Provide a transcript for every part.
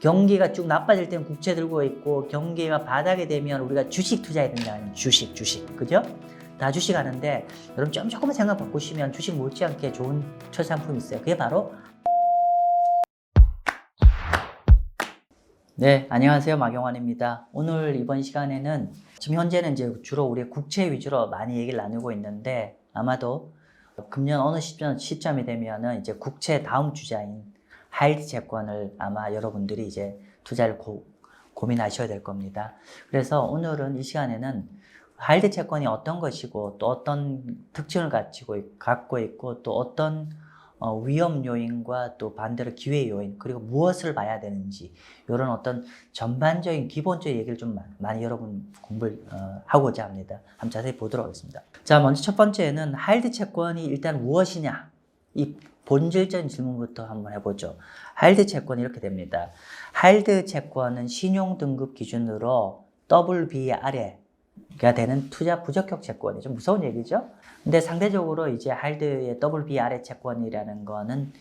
경기가 쭉 나빠질 때는 국채 들고 있고 경기가 바닥에 되면 우리가 주식 투자해야 된다는 주식 주식 그죠? 다 주식 하는데 여러분 좀 조금만 생각 바꾸시면 주식 못지않게 좋은 초상품이 있어요. 그게 바로 네, 안녕하세요. 마경환입니다. 오늘 이번 시간에는 지금 현재는 이제 주로 우리 국채 위주로 많이 얘기를 나누고 있는데 아마도 금년 어느 시점, 시점이 되면은 이제 국채 다음 주자인 하이드 채권을 아마 여러분들이 이제 투자를 고, 고민하셔야 될 겁니다. 그래서 오늘은 이 시간에는 하이드 채권이 어떤 것이고 또 어떤 특징을 가지고 있- 갖고 있고 또 어떤 어, 위험 요인과 또 반대로 기회 요인 그리고 무엇을 봐야 되는지 이런 어떤 전반적인 기본적인 얘기를 좀 마- 많이 여러분 공부를 어, 하고자 합니다. 한번 자세히 보도록 하겠습니다. 자 먼저 첫 번째는 하이드 채권이 일단 무엇이냐 이 본질적인 질문부터 한번 해보죠. 하이드 채권 이렇게 됩니다. 하이드 채권은 신용 등급 기준으로 WB 아래가 되는 투자 부적격 채권이 좀 무서운 얘기죠. 근데 상대적으로 이제 하이드의 WB 아래 채권이라는 거는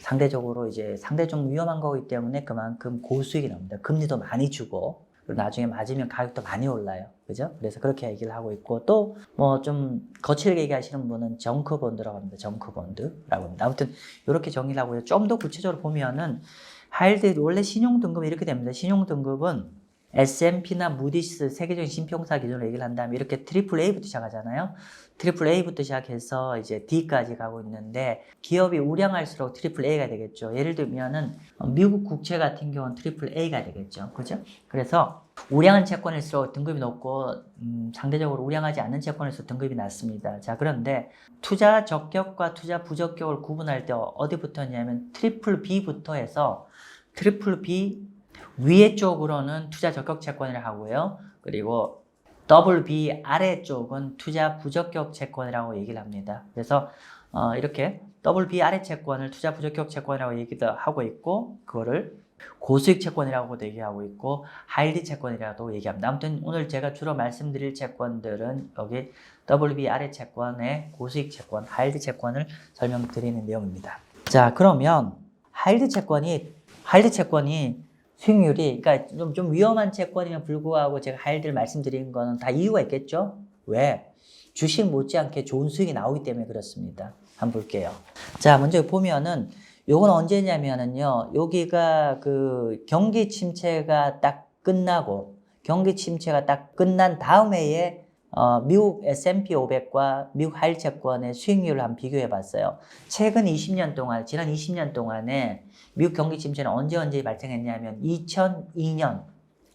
상대적으로 이제 상대 좀 위험한 거기 때문에 그만큼 고수익이 나옵니다. 금리도 많이 주고 그리고 나중에 맞으면 가격도 많이 올라요. 그죠? 그래서 그렇게 얘기를 하고 있고 또 뭐 좀 거칠게 얘기하시는 분은 정크 본드라고 합니다. 정크 본드라고 합니다. 아무튼 이렇게 정의를 하고요. 좀 더 구체적으로 보면은 하이드 원래 신용 등급이 이렇게 됩니다. 신용 등급은 S&P나 무디스 세계적인 신평사 기준으로 얘기를 한다면 이렇게 트리플 A부터 시작하잖아요. 트리플 A부터 시작해서 이제 D까지 가고 있는데 기업이 우량할수록 트리플 A가 되겠죠. 예를 들면은 미국 국채 같은 경우는 트리플 A가 되겠죠. 그죠? 그래서 우량한 채권일수록 등급이 높고 음, 상대적으로 우량하지 않는 채권일수록 등급이 낮습니다. 자 그런데 투자 적격과 투자 부적격을 구분할 때 어디부터냐면 트리플 B부터 해서 트리플 B 위에 쪽으로는 투자 적격 채권이라고 하고요. 그리고 더블 B 아래 쪽은 투자 부적격 채권이라고 얘기를 합니다. 그래서 어, 이렇게 더블 B 아래 채권을 투자 부적격 채권이라고 얘기도 하고 있고 그거를 고수익 채권이라고도 얘기하고 있고 하이리 채권이라고 얘기합니다. 아무튼 오늘 제가 주로 말씀드릴 채권들은 여기 WB 아래 채권의 고수익 채권, 하이리 채권을 설명드리는 내용입니다. 자, 그러면 하이리 채권이 하이리 채권이 수익률이 그러니까 좀, 좀 위험한 채권임에 불구하고 제가 하이리를 말씀드린 거는 다 이유가 있겠죠? 왜? 주식 못지않게 좋은 수익이 나오기 때문에 그렇습니다. 한번 볼게요. 자, 먼저 보면은 요건 언제냐면은요. 여기가 그 경기 침체가 딱 끝나고 경기 침체가 딱 끝난 다음 해에 어, 미국 S&P 500과 미국 하일 채권의 수익률을 한번 비교해 봤어요. 최근 20년 동안, 지난 20년 동안에 미국 경기 침체는 언제 언제 발생했냐면 2002년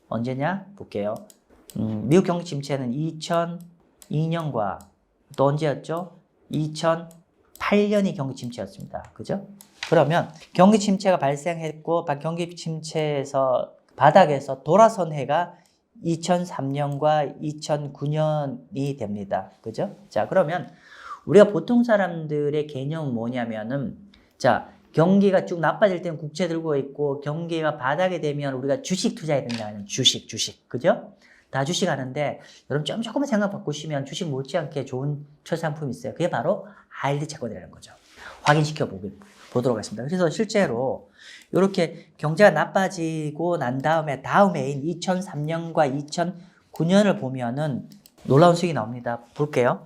언제냐 볼게요. 음, 미국 경기 침체는 2002년과 또 언제였죠? 2008년이 경기 침체였습니다. 그죠? 그러면 경기 침체가 발생했고 바- 경기 침체에서 바닥에서 돌아선 해가 2003년과 2009년이 됩니다. 그죠? 자, 그러면 우리가 보통 사람들의 개념은 뭐냐면은 자, 경기가 쭉 나빠질 때는 국채 들고 있고 경기가 바닥에 되면 우리가 주식 투자해야 된다는 주식, 주식. 그죠? 다 주식 하는데 여러분 좀 조금만 생각 바꾸시면 주식 못지않게 좋은 초상품이 있어요. 그게 바로 하이드 채권이라는 거죠. 확인시켜 보기, 보도록 하겠습니다. 그래서 실제로 이렇게 경제가 나빠지고 난 다음에 다음 해인 2003년과 2009년을 보면은 놀라운 수익이 나옵니다. 볼게요.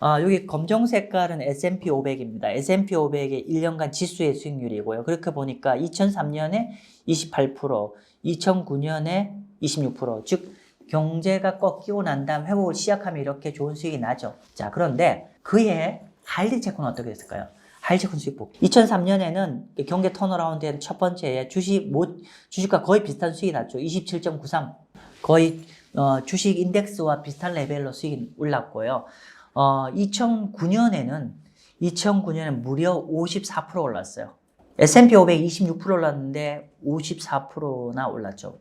아, 여기 검정 색깔은 S&P 500입니다. S&P 500의 1년간 지수의 수익률이고요. 그렇게 보니까 2003년에 28%, 2009년에 26%, 즉 경제가 꺾이고 난 다음 회복을 시작하면 이렇게 좋은 수익이 나죠. 자, 그런데 그해 하이드 채권은 어떻게 됐을까요? 하이드 채권 수익 복. 2003년에는 경제 턴어라운드의 첫 번째에 주식 못 주식과 거의 비슷한 수익이 났죠. 27.93. 거의 어, 주식 인덱스와 비슷한 레벨로 수익이 올랐고요. 어, 2009년에는 2009년에 무려 54% 올랐어요. S&P 500 26% 올랐는데 54%나 올랐죠.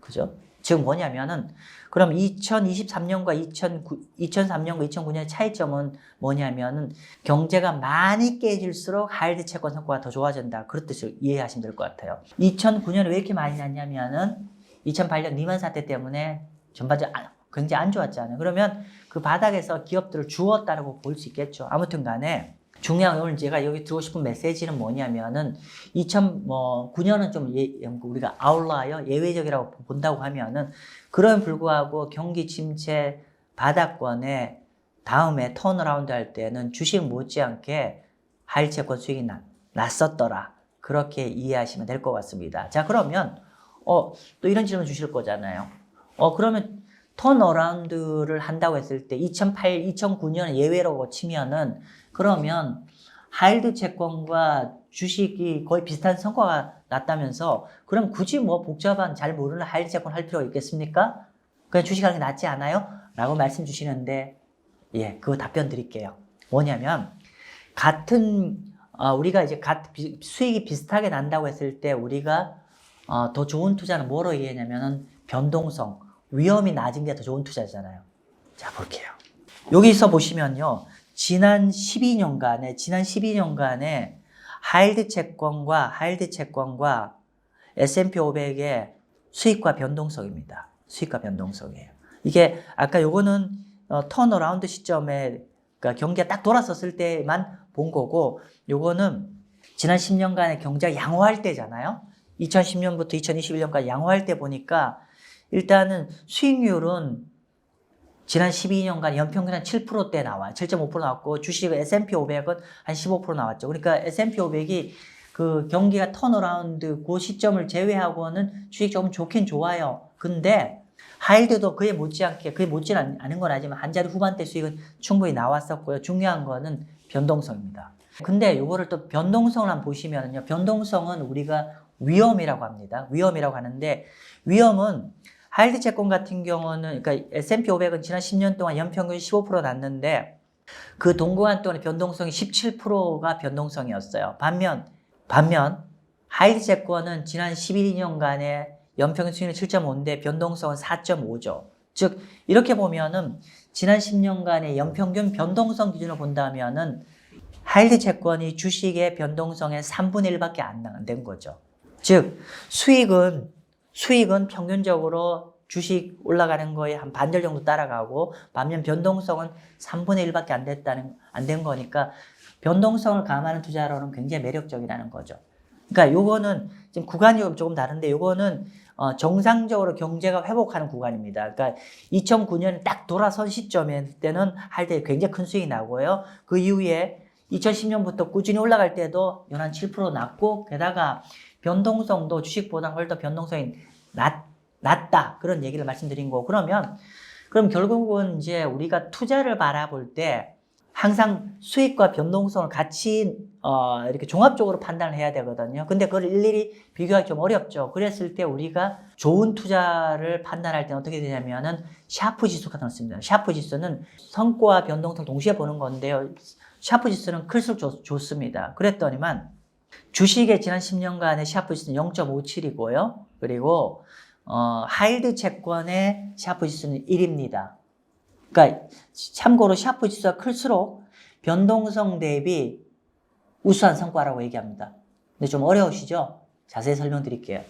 그죠? 지금 뭐냐면은 그럼 2023년과 2009, 2003년과 2009년의 차이점은 뭐냐면은 경제가 많이 깨질수록 하이드 채권 성과가 더 좋아진다. 그런 뜻을 이해하시면 될 것 같아요. 2009년에 왜 이렇게 많이 났냐면은 2008년 리만 사태 때문에 전반적으로 안- 굉장히 안 좋았잖아요. 그러면 그 바닥에서 기업들을 주었다라고 볼 수 있겠죠. 아무튼 간에 중요한 오늘 제가 여기 들고 싶은 메시지는 뭐냐면은 2009년은 좀 예, 우리가 아울라요 예외적이라고 본다고 하면은 그런 불구하고 경기 침체 바닥권에 다음에 턴어라운드 할 때는 주식 못지않게 하일채권 수익이 났, 났었더라 그렇게 이해하시면 될 것 같습니다. 자 그러면 어, 또 이런 질문 주실 거잖아요. 어 그러면 턴어라운드를 한다고 했을 때 2008, 2009년 예외라고 치면은 그러면 하일드 채권과 주식이 거의 비슷한 성과가 났다면서 그럼 굳이 뭐 복잡한 잘 모르는 하일드 채권 할 필요가 있겠습니까? 그냥 주식하는 게 낫지 않아요? 라고 말씀 주시는데 예, 그거 답변 드릴게요. 뭐냐면 같은 어, 우리가 이제 같, 비, 수익이 비슷하게 난다고 했을 때 우리가 어, 더 좋은 투자는 뭐로 얘기했냐면은 변동성, 위험이 낮은 게 더 좋은 투자잖아요. 자, 볼게요. 여기서 보시면요. 지난 12년간에, 지난 12년간에 하일드 채권과, 하일드 채권과 S&P 500의 수익과 변동성입니다. 수익과 변동성이에요. 이게 아까 요거는 어, 턴어라운드 시점에 그러니까 경기가 딱 돌았었을 때만 본 거고 요거는 지난 10년간의 경제가 양호할 때잖아요. 2010년부터 2021년까지 양호할 때 보니까 일단은 수익률은 지난 12년간 연평균 한 7%대 나와요. 7.5% 나왔고 주식 S&P 500은 한 15% 나왔죠. 그러니까 S&P 500이 그 경기가 턴어라운드 그 시점을 제외하고는 주식 조금 좋긴 좋아요. 근데 하일드도 그에 못지않게 그에 못지 않은 건 아니지만 한 자리 후반대 수익은 충분히 나왔었고요. 중요한 거는 변동성입니다. 근데 이거를 또 변동성을 한번 보시면요. 변동성은 우리가 위험이라고 합니다. 위험이라고 하는데 위험은 하일드 채권 같은 경우는 그러니까 S&P 500은 지난 10년 동안 연평균 15% 났는데 그 동구간 동안의 변동성이 17%가 변동성이었어요. 반면 반면 하일드 채권은 지난 12년간의 연평균 수익률 7.5인데 변동성은 4.5죠. 즉 이렇게 보면은 지난 10년간의 연평균 변동성 기준으로 본다면은 하일드 채권이 주식의 변동성의 3분의 1밖에 안 된 거죠. 즉 수익은 수익은 평균적으로 주식 올라가는 거에 한 반절 정도 따라가고 반면 변동성은 3분의 1밖에 안 됐다는 안 된 거니까 변동성을 감안하는 투자로는 굉장히 매력적이라는 거죠. 그러니까 요거는 지금 구간이 조금 다른데 요거는 어, 정상적으로 경제가 회복하는 구간입니다. 그러니까 2009년 딱 돌아선 시점에 때는 할 때 굉장히 큰 수익이 나고요. 그 이후에 2010년부터 꾸준히 올라갈 때도 연한 7% 났고 게다가 변동성도 주식보다 훨씬 더 변동성이 낮, 낮다. 그런 얘기를 말씀드린 거고. 그러면, 그럼 결국은 이제 우리가 투자를 바라볼 때 항상 수익과 변동성을 같이, 어, 이렇게 종합적으로 판단을 해야 되거든요. 근데 그걸 일일이 비교하기 좀 어렵죠. 그랬을 때 우리가 좋은 투자를 판단할 때는 어떻게 되냐면은 샤프 지수 같은 거 씁니다. 샤프 지수는 성과 변동성 동시에 보는 건데요. 샤프 지수는 클수록 좋, 좋습니다. 그랬더니만 주식의 지난 10년간의 샤프 지수는 0.57이고요. 그리고 어, 하일드 채권의 샤프 지수는 1입니다. 그러니까 참고로 샤프 지수가 클수록 변동성 대비 우수한 성과라고 얘기합니다. 근데 좀 어려우시죠? 자세히 설명드릴게요.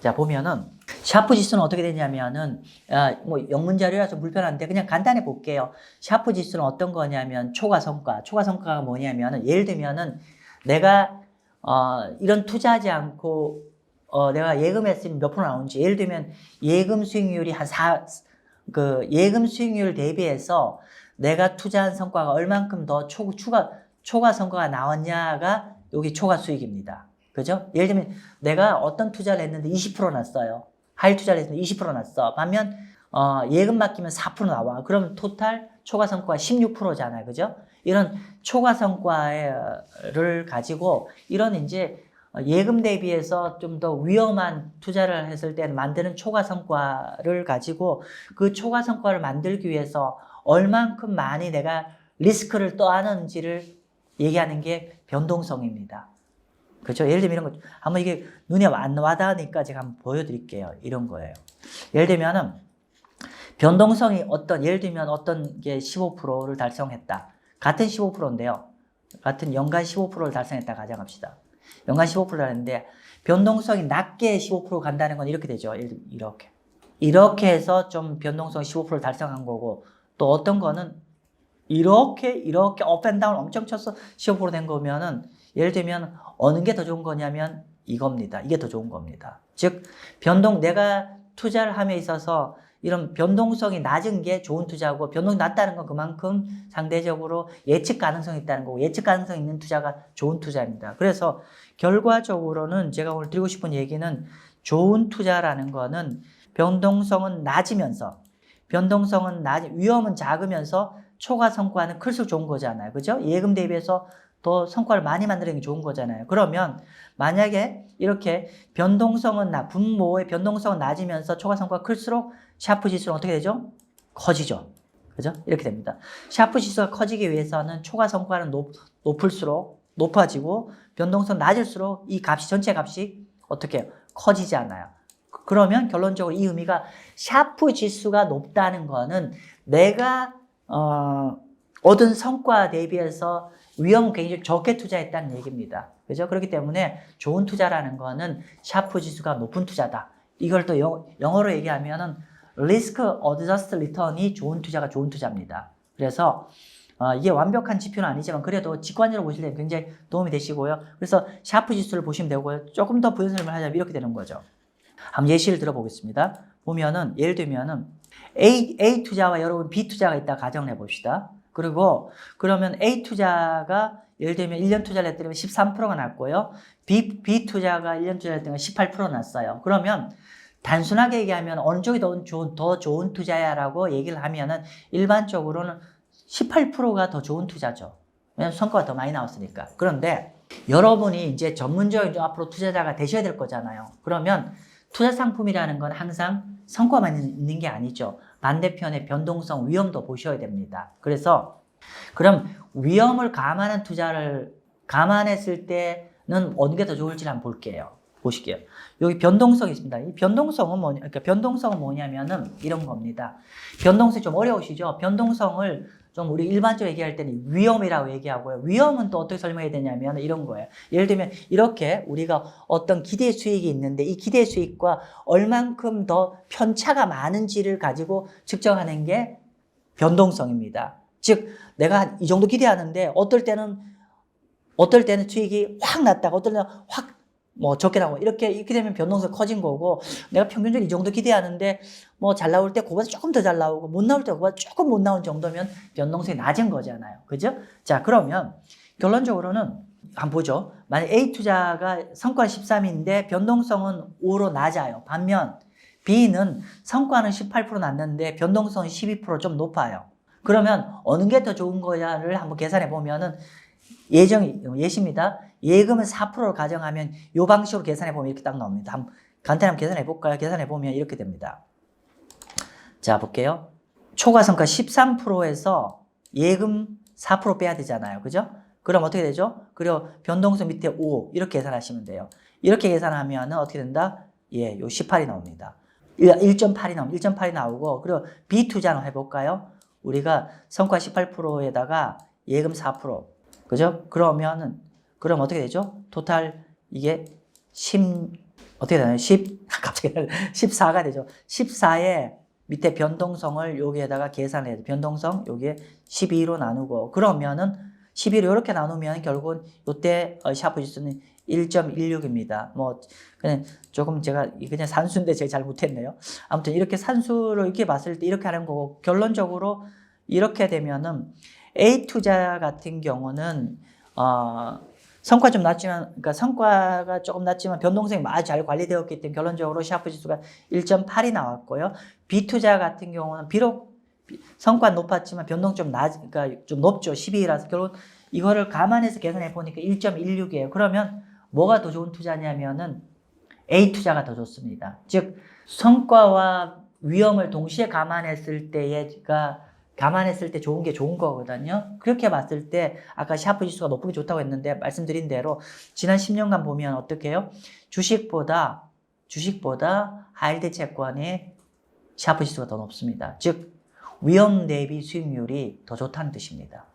자 보면은 샤프 지수는 어떻게 되냐면은 아, 뭐 영문 자료라서 불편한데 그냥 간단히 볼게요. 샤프 지수는 어떤 거냐면 초과 성과. 초과 성과가 뭐냐면은 예를 들면은 내가 어, 이런 투자하지 않고 어, 내가 예금했으면 몇 프로 나오는지 예를 들면 예금 수익률이 한 4, 그 예금 수익률 대비해서 내가 투자한 성과가 얼만큼 더 초, 추가, 초과 성과가 나왔냐가 여기 초과 수익입니다. 그죠? 예를 들면 내가 어떤 투자를 했는데 20% 났어요. 하일 투자를 했는데 20% 났어. 반면 어, 예금 맡기면 4% 나와. 그러면 토탈 초과 성과가 16%잖아요. 그죠? 이런 초과 성과를 가지고 이런 이제 예금 대비해서 좀 더 위험한 투자를 했을 때 만드는 초과 성과를 가지고 그 초과 성과를 만들기 위해서 얼만큼 많이 내가 리스크를 떠안는지를 얘기하는 게 변동성입니다. 그렇죠? 예를 들면 이런 거 한번 이게 눈에 안 와닿으니까 제가 한번 보여드릴게요. 이런 거예요. 예를 들면은 변동성이 어떤 예를 들면 어떤 게 15%를 달성했다. 같은 15%인데요. 같은 연간 15%를 달성했다 가정합시다. 연간 15%를 하는데 변동성이 낮게 15% 간다는 건 이렇게 되죠. 이렇게. 이렇게 해서 좀 변동성 15%를 달성한 거고 또 어떤 거는 이렇게 이렇게 업앤다운 엄청 쳐서 15%된 거면은 예를 들면 어느 게 더 좋은 거냐면 이겁니다. 이게 더 좋은 겁니다. 즉 변동 내가 투자를 함에 있어서 이런 변동성이 낮은 게 좋은 투자고 변동이 낮다는 건 그만큼 상대적으로 예측 가능성이 있다는 거고 예측 가능성 있는 투자가 좋은 투자입니다. 그래서 결과적으로는 제가 오늘 드리고 싶은 얘기는 좋은 투자라는 거는 변동성은 낮으면서 변동성은 낮 위험은 작으면서 초과 성과는 클수록 좋은 거잖아요. 그죠? 예금 대비해서 더 성과를 많이 만드는 게 좋은 거잖아요. 그러면 만약에 이렇게 변동성은 나 분모의 변동성은 낮으면서 초과 성과가 클수록 샤프 지수는 어떻게 되죠? 커지죠. 그죠? 이렇게 됩니다. 샤프 지수가 커지기 위해서는 초과 성과는 높, 높을수록 높아지고 변동성 낮을수록 이 값이 전체 값이 어떻게? 커지지 않아요. 그- 그러면 결론적으로 이 의미가 샤프 지수가 높다는 거는 내가 어, 얻은 성과 대비해서 위험은 굉장히 적게 투자했다는 얘기입니다. 그죠? 그렇기 때문에 좋은 투자라는 거는 샤프 지수가 높은 투자다. 이걸 또 영, 영어 로 얘기하면은 리스크 어드저스트 리턴이 좋은 투자가 좋은 투자입니다. 그래서 어, 이게 완벽한 지표는 아니지만 그래도 직관적으로 보실 때 굉장히 도움이 되시고요. 그래서 샤프 지수를 보시면 되고요. 조금 더 부연 설명을 하자면 이렇게 되는 거죠. 한번 예시를 들어보겠습니다. 보면은 예를 들면은 A, A 투자와 여러분 B 투자가 있다 가정을 해봅시다. 그리고 그러면 A 투자가 예를 들면 1년 투자를 했더니 13%가 났고요. B, B 투자가 1년 투자를 했더니 18% 났어요. 그러면 단순하게 얘기하면 어느 쪽이 더 좋은, 더 좋은 투자야 라고 얘기를 하면은 일반적으로는 18%가 더 좋은 투자죠. 왜냐면 성과가 더 많이 나왔으니까. 그런데 여러분이 이제 전문적인 좀 앞으로 투자자가 되셔야 될 거잖아요. 그러면 투자 상품이라는 건 항상 성과만 있는 게 아니죠. 반대편의 변동성, 위험도 보셔야 됩니다. 그래서 그럼 위험을 감안한 투자를 감안했을 때는 어느 게 더 좋을지 한번 볼게요. 보실게요. 여기 변동성이 있습니다. 이 변동성은 뭐냐, 그러니까 변동성은 뭐냐면은 이런 겁니다. 변동성이 좀 어려우시죠? 변동성을 좀 우리 일반적으로 얘기할 때는 위험이라고 얘기하고요. 위험은 또 어떻게 설명해야 되냐면 이런 거예요. 예를 들면 이렇게 우리가 어떤 기대 수익이 있는데 이 기대 수익과 얼만큼 더 편차가 많은지를 가지고 측정하는 게 변동성입니다. 즉 내가 이 정도 기대하는데 어떨 때는 어떨 때는 수익이 확 났다가 어떨 때는 확 뭐 적게 나오고 이렇게 이렇게 되면 변동성 커진 거고 내가 평균적으로 이 정도 기대하는데 뭐 잘 나올 때 그보다 조금 더 잘 나오고 못 나올 때 그보다 조금 못 나온 정도면 변동성이 낮은 거잖아요. 그죠? 자, 그러면 결론적으로는 한번 보죠. 만약 A 투자가 성과는 13인데 변동성은 5로 낮아요. 반면 B는 성과는 18% 낮는데 변동성은 12%좀 높아요. 그러면 어느 게 더 좋은 거야를 한번 계산해 보면은 예정 예시입니다. 예금은 4%를 가정하면 이 방식으로 계산해 보면 이렇게 딱 나옵니다. 간단히 한번 계산해 볼까요? 계산해 보면 이렇게 됩니다. 자, 볼게요. 초과성과 13%에서 예금 4% 빼야 되잖아요. 그죠? 그럼 어떻게 되죠? 그리고 변동성 밑에 5 이렇게 계산하시면 돼요. 이렇게 계산하면 어떻게 된다? 예, 요 18이 나옵니다. 1.8이 나옵니다. 1.8이 나오고 그리고 비투자는 해볼까요? 우리가 성과 18%에다가 예금 4% 그죠? 그러면은 그럼 어떻게 되죠? 토탈 이게 10 어떻게 되나요? 10 갑자기 14가 되죠. 14에 밑에 변동성을 여기에다가 계산을 해야 돼. 변동성 여기에 12로 나누고 그러면은 12로 이렇게 나누면 결국은 이때 어, 샤프 지수는 1.16입니다. 뭐 그냥 조금 제가 그냥 산수인데 제가 잘 못했네요. 아무튼 이렇게 산수를 이렇게 봤을 때 이렇게 하는 거고 결론적으로 이렇게 되면은 A 투자 같은 경우는 어, 성과 좀 낮지만 그러니까 성과가 조금 낮지만 변동성이 아주 잘 관리되었기 때문에 결론적으로 샤프 지수가 1.8이 나왔고요. B 투자 같은 경우는 비록 비- 성과 높았지만 변동 좀 낮, 그러니까 좀 높죠. 12라서 결국 이거를 감안해서 계산해 보니까 1.16이에요. 그러면 뭐가 더 좋은 투자냐면은 A 투자가 더 좋습니다. 즉 성과와 위험을 동시에 감안했을 때가 감안했을 때 좋은 게 좋은 거거든요. 그렇게 봤을 때 아까 샤프 지수가 높은 게 좋다고 했는데 말씀드린 대로 지난 10년간 보면 어떻게 해요? 주식보다 주식보다 하이드 채권의 샤프 지수가 더 높습니다. 즉 위험 대비 수익률이 더 좋다는 뜻입니다.